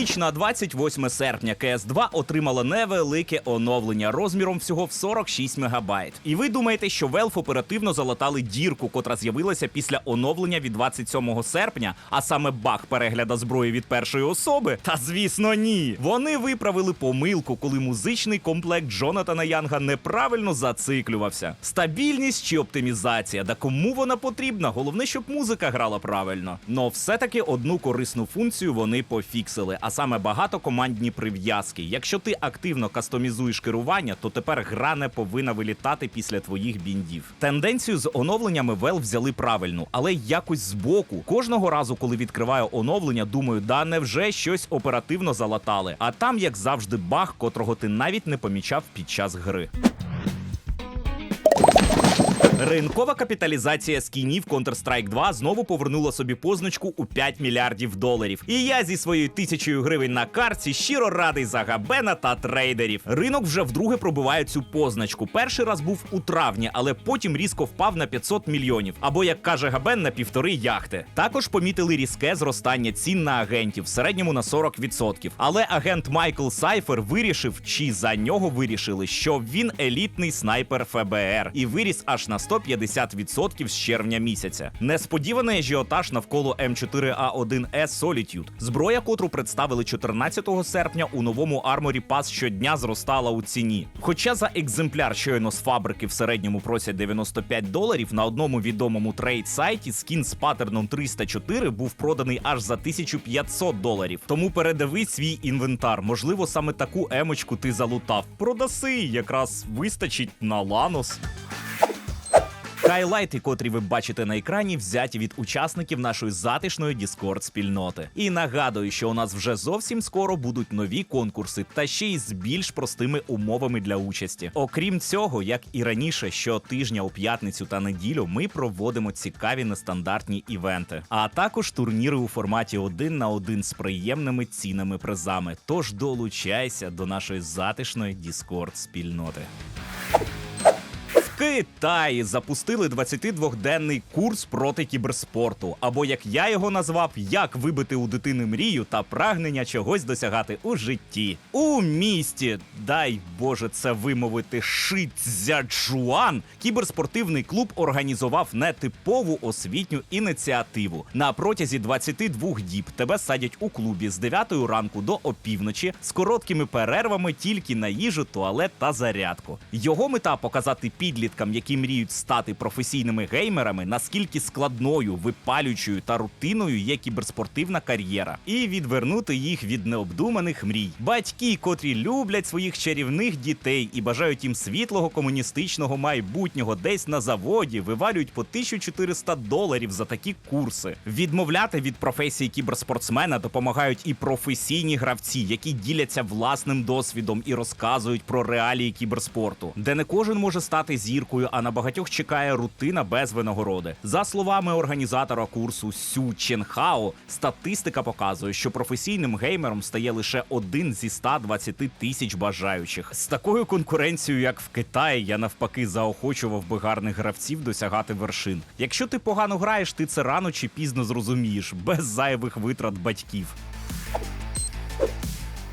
Ніч на 28 серпня КС2 отримала невелике оновлення розміром всього в 46 мегабайт. І ви думаєте, що Valve оперативно залатали дірку, котра з'явилася після оновлення від 27 серпня, а саме баг перегляда зброї від першої особи? Та звісно, ні. Вони виправили помилку, коли музичний комплект Джонатана Янга неправильно зациклювався. Стабільність чи оптимізація, да кому вона потрібна? Головне, щоб музика грала правильно. Но все-таки одну корисну функцію вони пофіксили, а саме багатокомандні прив'язки. Якщо ти активно кастомізуєш керування, то тепер гра не повинна вилітати після твоїх біндів. Тенденцію з оновленнями Valve взяли правильну, але якось збоку. Кожного разу, коли відкриваю оновлення, думаю, да невже щось оперативно залатали. А там, як завжди, баг, котрого ти навіть не помічав під час гри. Ринкова капіталізація скінів Counter-Strike 2 знову повернула собі позначку у 5 мільярдів доларів. І я зі своєю тисячою гривень на карті щиро радий за габена та трейдерів. Ринок вже вдруге пробиває цю позначку. Перший раз був у травні, але потім різко впав на 500 мільйонів. Або як каже Габен, на півтори яхти. Також помітили різке зростання цін на агентів в середньому на 40%. Але агент Майкл Сайфер вирішив, чи за нього вирішили, що він елітний снайпер ФБР і виріс аж на 150% з червня місяця. Несподіваний ажіотаж навколо М4А1С Solitude. Зброя, котру представили 14 серпня у новому арморі Pass щодня зростала у ціні. Хоча за екземпляр щойно з фабрики в середньому просять 95 доларів, на одному відомому трейд сайті скін з паттерном 304 був проданий аж за 1500 доларів. Тому передивись свій інвентар. Можливо, саме таку емочку ти залутав. Продаси, якраз вистачить на ланос. Хайлайти, котрі ви бачите на екрані, взяті від учасників нашої затишної Discord спільноти. І нагадую, що у нас вже зовсім скоро будуть нові конкурси, та ще й з більш простими умовами для участі. Окрім цього, як і раніше, щотижня у п'ятницю та неділю ми проводимо цікаві нестандартні івенти, а також турніри у форматі один на один з приємними цінними призами. Тож долучайся до нашої затишної Discord спільноти. Китаї запустили 22-денний курс проти кіберспорту, або як я його назвав, як вибити у дитини мрію та прагнення чогось досягати у житті. У місті, дай Боже це вимовити, Шицзячуан, кіберспортивний клуб організував нетипову освітню ініціативу. На протязі 22 діб тебе садять у клубі з 9 ранку до опівночі з короткими перервами тільки на їжу, туалет та зарядку. Його мета показати підліткам, які мріють стати професійними геймерами, наскільки складною, випалюючою та рутиною є кіберспортивна кар'єра, і відвернути їх від необдуманих мрій. Батьки, котрі люблять своїх чарівних дітей і бажають їм світлого комуністичного майбутнього, десь на заводі вивалюють по 1400 доларів за такі курси. Відмовляти від професії кіберспортсмена допомагають і професійні гравці, які діляться власним досвідом і розказують про реалії кіберспорту, де не кожен може стати зіркою, а на багатьох чекає рутина без винагороди. За словами організатора курсу Сю Ченхао, статистика показує, що професійним геймером стає лише один зі 120 тисяч бажаючих. З такою конкуренцією, як в Китаї, я навпаки заохочував би гарних гравців досягати вершин. Якщо ти погано граєш, ти це рано чи пізно зрозумієш, без зайвих витрат батьків.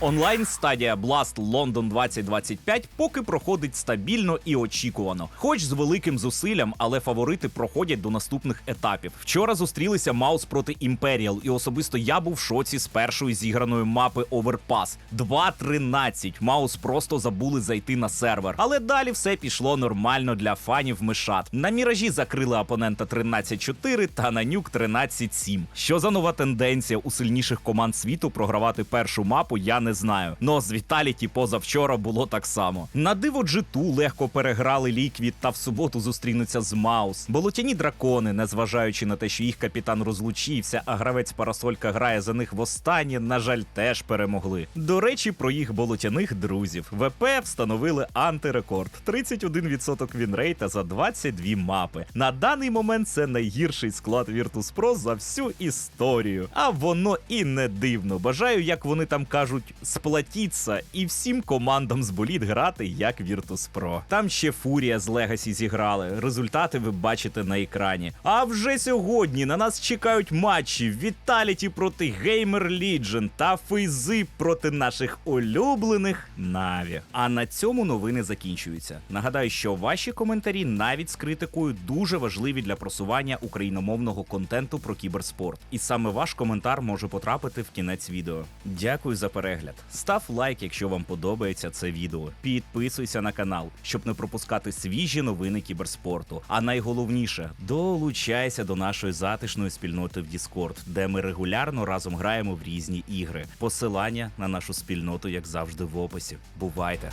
Онлайн стадія Blast London 2025 поки проходить стабільно і очікувано, хоч з великим зусиллям, але фаворити проходять до наступних етапів. Вчора зустрілися Маус проти Imperial, і особисто я був в шоці з першої зіграної мапи Overpass. 2-13. Маус просто забули зайти на сервер. Але далі все пішло нормально для фанів мишат. На міражі закрили опонента 13-4 та на нюк 13-7. Що за нова тенденція у сильніших команд світу програвати першу мапу, я не знаю. Но з Віталіті позавчора було так само. На диво G2 легко переграли Ліквід та в суботу зустрінуться з Маус. Болотяні дракони, незважаючи на те, що їх капітан розлучився, а гравець Парасолька грає за них востаннє, на жаль, теж перемогли. До речі, про їх болотяних друзів. ВП встановили антирекорд 31% вінрейта за 22 мапи. На даний момент це найгірший склад Virtus.pro за всю історію. А воно і не дивно. Бажаю, як вони там кажуть, сплатіться і всім командам з боліт грати як Virtus.pro. Там ще Фурія з Legacy зіграли. Результати ви бачите на екрані. А вже сьогодні на нас чекають матчі Vitality проти Gamer Legion та Фейзи проти наших улюблених Наві. А на цьому новини закінчуються. Нагадаю, що ваші коментарі навіть з критикою дуже важливі для просування україномовного контенту про кіберспорт. І саме ваш коментар може потрапити в кінець відео. Дякую за перегляд. Став лайк, якщо вам подобається це відео. Підписуйся на канал, щоб не пропускати свіжі новини кіберспорту. А найголовніше долучайся до нашої затишної спільноти в Discord, де ми регулярно разом граємо в різні ігри. Посилання на нашу спільноту, як завжди, в описі. Бувайте!